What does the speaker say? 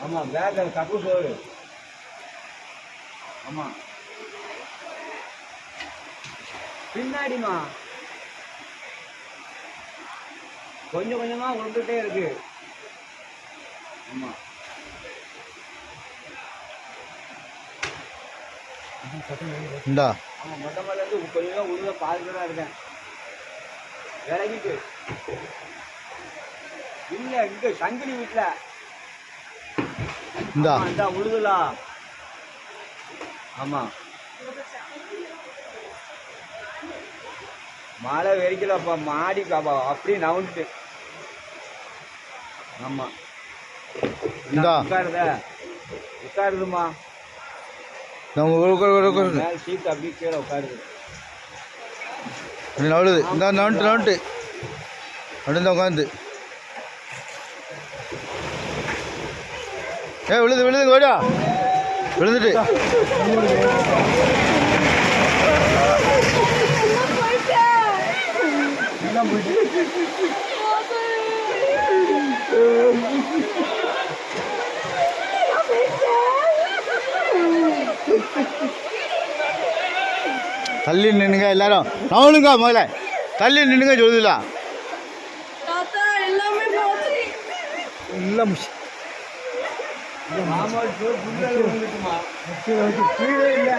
ஆமா பேக் அது கப்பு சோறு ஆமா. பின்னாடிமா கொஞ்சம் கொஞ்சமா விழுந்துட்டே இருக்கு. ஆமா. இந்தா. ஆமா மொட்டை மேல இருந்து கொஞ்சம் கொஞ்சம் உள்ள பாதுகாப்பா இருக்கேன். விலகிட்டு. இல்ல இங்க சங்கிலி வீட்டுல இந்தா. இந்தா உழுதுலா. ஆமா. மழை வெறிக்கலப்பா மாடி பாப்பா அப்படியே நவுந்துட்டு. ஆமா. இந்தா. உட்காருத. உட்காருதுமா சீட் அப்படியே கீழே உட்காருது. அப்படி நவளுது இந்த நவுண்டு நவுண்டு. அப்படி இந்த உட்காந்து. ஏ விழுது விழுது ஓடியா விழுந்துட்டு. தள்ளி நின்னுங்க எல்லாரும். நவளுங்க முதல்ல. தள்ளி நின்னுங்க சொல்லுதுல எல்லாமே கீழே இல்லை.